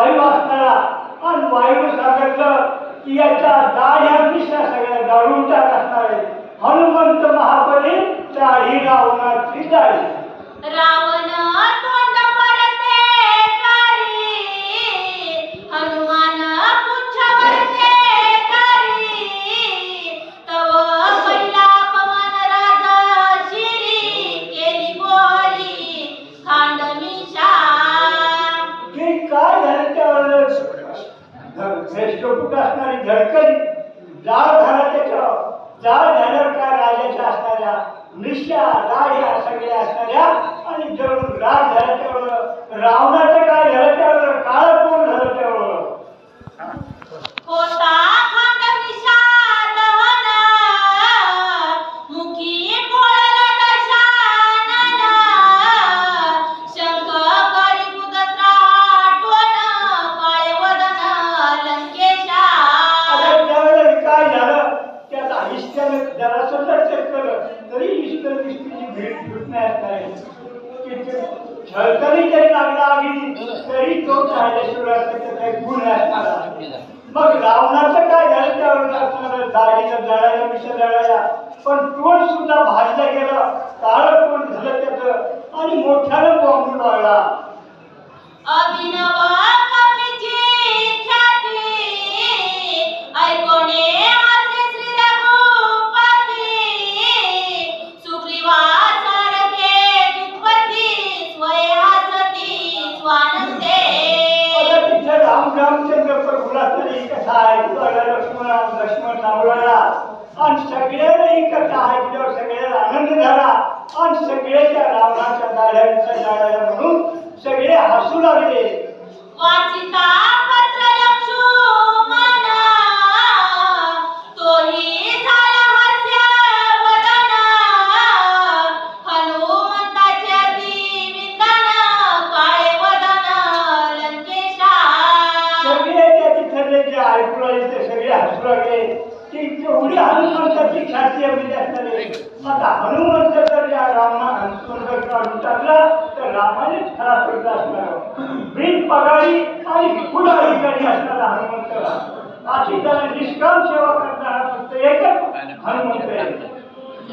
वायू असणारा आणि वायू सांगितलं की याच्या दाढ्या पिशा सगळ्या दाढून टाक असणार आहे हनुमंत महाबली चाळी रावणाची जाळी राम श्रेष्ठ कुठं असणारी धडकन जाळ झाला त्याच्यावर जाळ झाल्यावर काय राजाच्या असणाऱ्या निश्या या सगळ्या भेट झळकणी जरी लागला आगी तरी तो राजेश्वराचा त्याचा एक गुण आहे. मग रावणाचं काय झालं त्यावेळेला असणार दाढीला जळायला मिशा जळायला पण तोंड सुद्धा भाजला गेला काळ कोण झालं त्याचं आणि मोठ्यानं बॉम्ब लागला अभिनवा रामचंद्र प्रभूला तरी कथा ऐकवायला लक्ष्मण लक्ष्मण सावळाला आणि सगळ्याला ही कथा ऐकल्यावर सगळ्याला आनंद झाला. आणि सगळे त्या रावणाच्या दाढ्यांच्या जाळ्याला म्हणून सगळे हसू लागले. वाचिता पत्र ते लागले की एवढी हनुमंताची ख्याती एवढी असणारे आता हनुमंत जर या रामा हनुमंत काढून टाकला तर रामाने खरा पडला असणार बिन पगारी आणि पुढारी करी असणारा हनुमंत अशी त्याला निष्काम सेवा करणारा फक्त एकच हनुमंत आहे.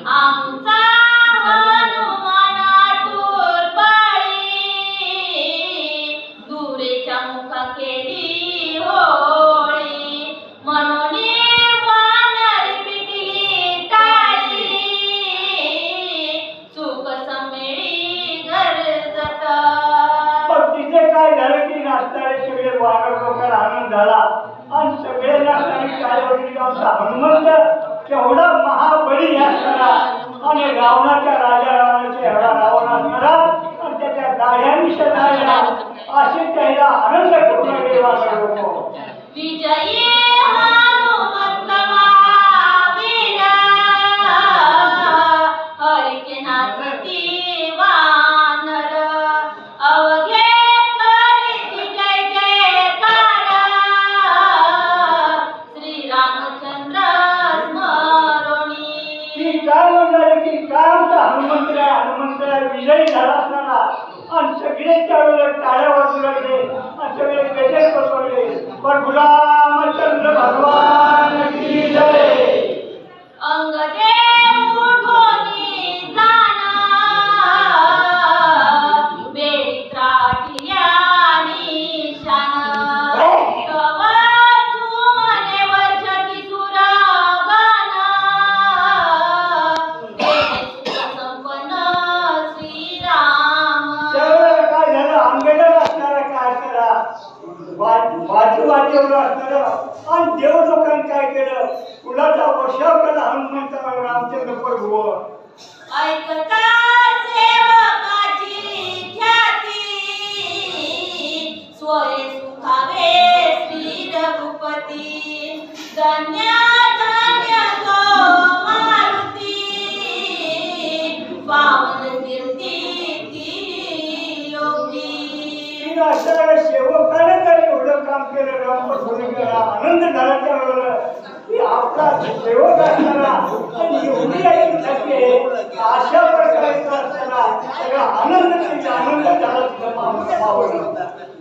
आमचा असणारे सगळे वानर लोकांना आनंद झाला. आणि सगळे नाचणारे काय गावचा हनुमंत केवढा महाबळी असणारा आणि रावणाच्या राजा रावणाचे हडा रावण असणारा आणि त्याच्या दाढ्यांनी शताळ्या असे त्याला आनंद करून देवा लोक. विजयी! की काय आमचा हनुमंत आहे हनुमंत आहे विजयी झाला असताना आणि सगळे त्यावेळेला टाळ्या वाजू लागले आणि सगळे गजर बसवले पण गुलामचंद्र भगवान वाजेवर असणारं आणि देव लोकांनी काय केलं? कुणाचा वर्षाव केला हनुमंत रामचंद्र प्रभू ऐकता सेवकाची ख्याती. स्वये सुखावे श्री रघुपती धन्य धन्य तो मारुती. पावन कीर्ती ती योगी अशा सेवकाने जर काम केलेलं आनंद झाला की आपला सेवक असताना एवढी ऐकून आहे अशा प्रकारचा असताना सगळा आनंद आनंद झाला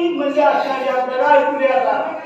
तीन म्हणजे असणारे आपल्याला ऐकूया आता